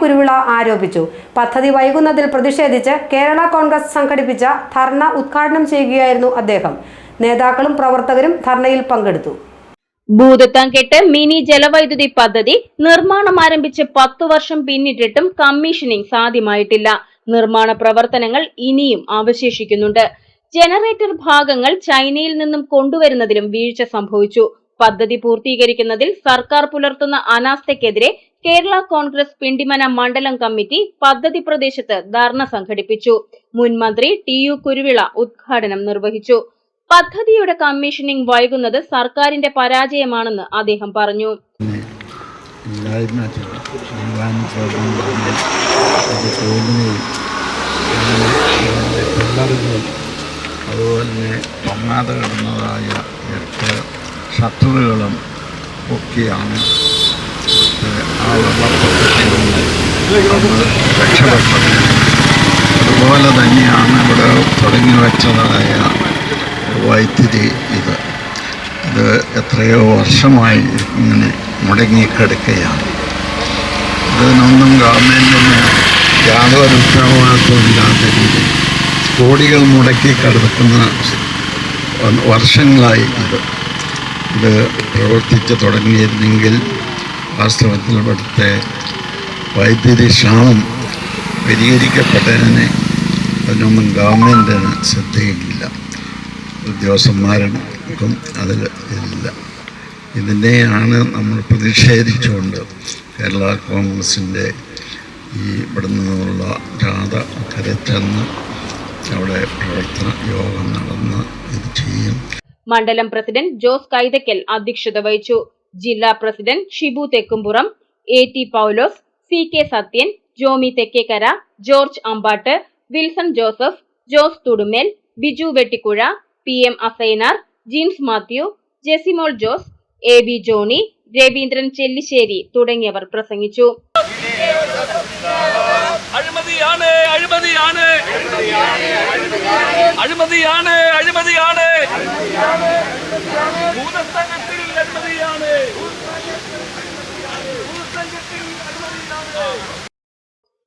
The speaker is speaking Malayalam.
കുരുവിള ആരോപിച്ചു. പദ്ധതി വൈകുന്നതിൽ പ്രതിഷേധിച്ച് കേരള കോൺഗ്രസ് സംഘടിപ്പിച്ച ധർണ ഉദ്ഘാടനം ചെയ്യുകയായിരുന്നു അദ്ദേഹം. നേതാക്കളും പ്രവർത്തകരും ധർണയിൽ പങ്കെടുത്തു. ഭൂതത്താൻ കെട്ട് മിനി ജലവൈദ്യുതി പദ്ധതി നിർമ്മാണം ആരംഭിച്ച് പത്തു വർഷം പിന്നിട്ടിട്ടും കമ്മീഷനിങ് സാധ്യമായിട്ടില്ല. നിർമ്മാണ പ്രവർത്തനങ്ങൾ ഇനിയും അവശേഷിക്കുന്നുണ്ട്. ജനറേറ്റർ ഭാഗങ്ങൾ ചൈനയിൽ നിന്നും കൊണ്ടുവരുന്നതിലും വീഴ്ച സംഭവിച്ചു. പദ്ധതി പൂർത്തീകരിക്കുന്നതിൽ സർക്കാർ പുലർത്തുന്ന അനാസ്ഥയ്ക്കെതിരെ കേരള കോൺഗ്രസ് പിണ്ടിമന മണ്ഡലം കമ്മിറ്റി പദ്ധതി പ്രദേശത്ത് ധർണ സംഘടിപ്പിച്ചു. മുൻ മന്ത്രി ടി യു കുരുവിള ഉദ്ഘാടനം നിർവഹിച്ചു. പദ്ധതിയുടെ കമ്മീഷനിംഗ് വൈകുന്നത് സർക്കാരിന്റെ പരാജയമാണെന്ന് അദ്ദേഹം പറഞ്ഞു. അതുപോലെ കിടന്നതായ എട്ട് ഷട്ടറുകളും ഒക്കെയാണ് നമ്മൾ രക്ഷപ്പെട്ടത് അതുപോലെ തന്നെയാണ് ഇവിടെ തുടങ്ങി വെച്ചതായ വൈദ്യുതി ഇത്. ഇത് എത്രയോ വർഷമായി ഇങ്ങനെ മുടങ്ങിക്കിടക്കുകയാണ്. ഇതിനൊന്നും ഗവൺമെന്റിന് യാതൊരു ഉത്തരവാദിത്വം ഇല്ലാത്ത രീതിയിൽ കോടികൾ മുടക്കി കിടക്കുന്ന വർഷങ്ങളായി ഇത്. ഇത് പ്രവർത്തിച്ച് തുടങ്ങിയിരുന്നെങ്കിൽ വാസ്തവത്തിൽ ഇവിടുത്തെ വൈദ്യുതി ക്ഷാമം പരിഹരിക്കപ്പെട്ടതിനെ അതിനൊന്നും ഗവൺമെന്റിന് ശ്രദ്ധയില്ല. ഉദ്യോഗസ്ഥന്മാർക്കും അതിൽ ഇല്ല. ഇതിനെയാണ് നമ്മൾ പ്രതിഷേധിച്ചുകൊണ്ട് കേരള കോൺഗ്രസിന്റെ ഈ ഇവിടെ നിന്നുള്ള ജാഥ കരച്ചെന്ന് ചെന്ന് അവിടെ പ്രവർത്തന യോഗം നടന്ന് ഇത് ചെയ്യും. മണ്ഡലം പ്രസിഡന്റ് ജോസ് കൈതക്കൽ അധ്യക്ഷത വഹിച്ചു. ജില്ലാ president Shibu Thekkumpuram A T Paulose C K Sathyan Jomy Thekkekkara George Ambattu Wilson Joseph Jose Thudumel Biju Vettikuzha P M Asainar Jeans Mathew Jesimol Jose A B Johny Raveendran Chellissery തുടങ്ങിയവർ പ്രസംഗിച്ചു. അഴിമതിയാണ് അഴിമതിയാണ്. അഴിമതിയാണ് അഴിമതിയാണ്. ഭൂതസംഘത്തിൽ അഴിമതിയാണ് ഭൂതസംഘത്തിൽ അഴിമതിയാണ്